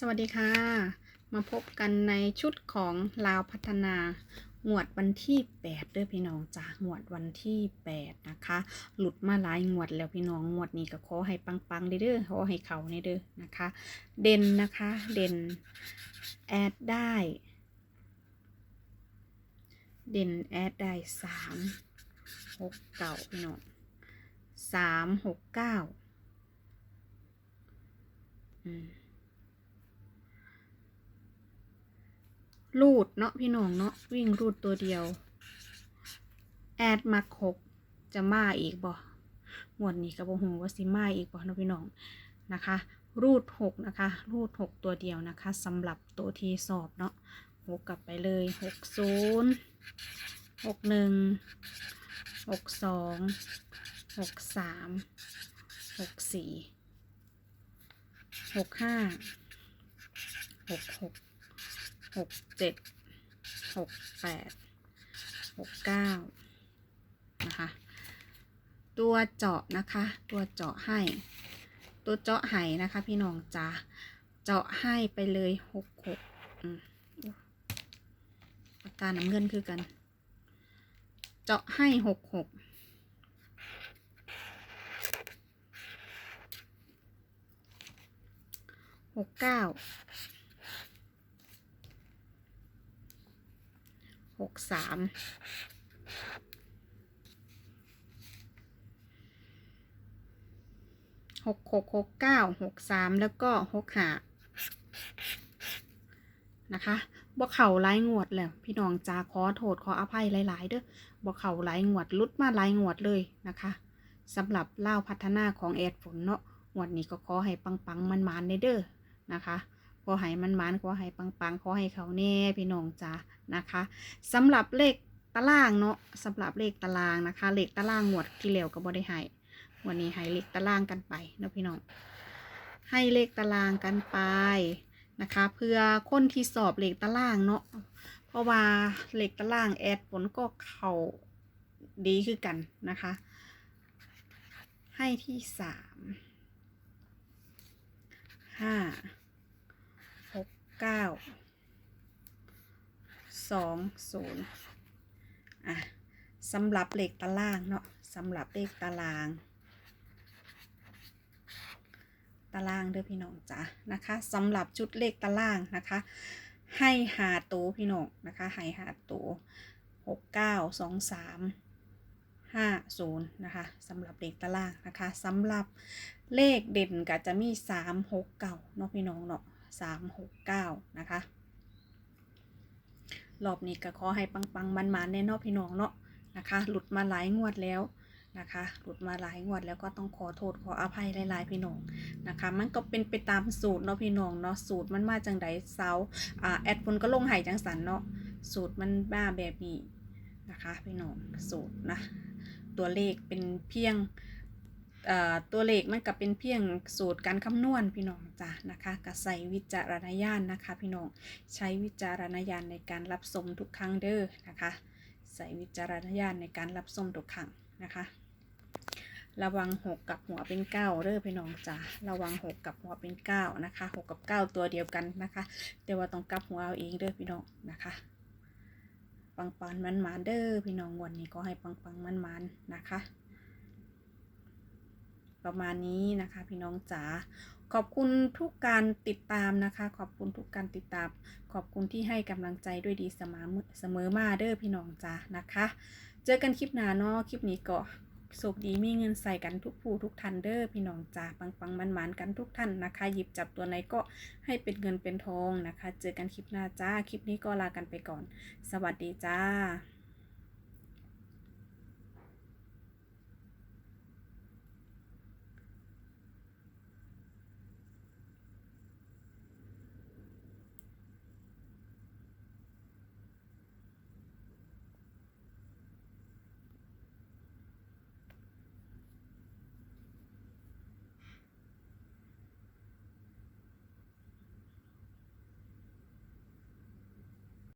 สวัสดีค่ะ มาพบกันในชุดของลาวพัฒนา งวดวันที่8เด้อพี่น้องจ้างวดวันที่ 8 นะคะ หลุดมาหลายงวดแล้วพี่น้องงวดนี้ก็ขอให้ปังๆเด้อขอให้เขาเด้อนะคะ เด่นนะคะ เด่นแอดได้ เด่นแอดได้สามหกเก้าพี่น้องสามหกเก้าอืม รูดเนาะพี่น้องเนาะวิ่งรูดตัวเดียว แอดมาคกจะมาอีกบ่หมวดนี้กับโบหูว่าสิมาอีกบ่เนาะพี่น้องนะคะ รูดหกนะคะรูดหกตัวเดียวนะคะสำหรับตัวที่สอบเนาะหกกลับไปเลยหกศูนย์หกหนึ่งหกสองหกสามหกสี่หกห้าหกหก หกเจ็ดหกแปดหกเก้านะคะ ตัวเจาะนะคะ ตัวเจาะให้ ตัวเจาะให้นะคะ พี่น้องจ้าเจาะให้ไปเลยหกหกอืมปากกาน้ำเงินคือกัน เจาะให้หกหกหกเก้า หกสามหกหกหกเก้าหกสามแล้วก็หกห้านะคะบ่เข่าไล่งวดแล้วพี่น้องจาขอโทษขออภัยหลาย ๆ เด้อบ่เข่าไล่งวดลุดมาไล่งวดเลยนะคะสำหรับเล่าพัฒนาของแอดฝนเนาะงวดนี้ก็ขอให้ปังๆมันๆในเด้อนะคะ ขอให้มันมันขอให้ปังๆขอให้เขาแน่พี่น้องจ้านะคะสำหรับเลขตารางเนาะสำหรับเลขตารางนะคะ เลขตารางหมวดที่แล้วก็บ่ได้ให้วันนี้ให้เลขตารางกันไปเนาะพี่น้องให้เลขตารางกันไปนะคะ เพื่อคนที่สอบเลขตารางเนาะเพราะว่าเลขตารางแอดผลก็เขาดีคือกันนะคะ ให้ที่สามห้า เก้าสองศูนย์อะสำหรับเลขตารางเนาะสำหรับเลขตาราง ตารางเด้อพี่น้องจ้ะนะคะสำหรับชุดเลขตารางนะคะ ให้หาตัวพี่น้องนะคะให้หาตัวหกเก้าสองสามห้าศูนย์นะคะสำหรับเลขตารางนะคะสำหรับเลขเด่นก็จะมีสามหกเก้าเนาะพี่น้องเนาะ สามหกเก้านะคะ รอบนี้ก็ขอให้ปังปังมันมันๆแน่นอนพี่น้องเนาะนะคะ หลุดมาหลายงวดแล้วนะคะ หลุดมาหลายงวดแล้วก็ต้องขอโทษขออภัยหลายๆพี่น้องนะคะ มันก็เป็นไปตามสูตรเนาะพี่น้องเนาะ สูตรมันมาจังไดเซาอ่าแอดพลก็ลงไห้จังสันเนาะ สูตรมันบ้าแบบนี้นะคะพี่น้อง สูตรนะ ตัวเลขเป็นเพียง ตัวเลขมันก็เป็นเพียงสูตรการคำนวณพี่น้องจ้ะนะคะก็ใส่วิจารณญาณนะคะ พี่น้องใช้วิจารณญาณในการรับชมทุกครั้งเด้อนะคะ ใส่วิจารณญาณในการรับชมทุกครั้งนะคะ ระวังหกกับหัวเป็นเก้าเด้อพี่น้องจ้ะระวังหกกับหัวเป็นเก้านะคะหกกับเก้าตัวเดียวกันนะคะ แต่ว่าต้องกลับหัวเอาเองเด้อพี่น้องนะคะปังปันมันมานเด้อพี่น้องวันนี้ก็ให้ปังปังมันมันนะคะ ประมาณนี้นะคะ พี่น้องจ๋าขอบคุณทุกการติดตามนะคะ ขอบคุณทุกการติดตาม ขอบคุณที่ให้กำลังใจด้วยดีเสมอเสมอมาเด้อพี่น้องจ๋านะคะ เจอกันคลิปหน้าเนาะคลิปนี้ก็โชคดีมีเงินใส่กันทุกผู้ทุกท่านเด้อพี่น้องจ๋าปังปังมันมันกันทุกท่านนะคะ หยิบจับตัวไหนก็ให้เป็นเงินเป็นทองนะคะ เจอกันคลิปหน้าจ้า คลิปนี้ก็ลากันไปก่อน สวัสดีจ้า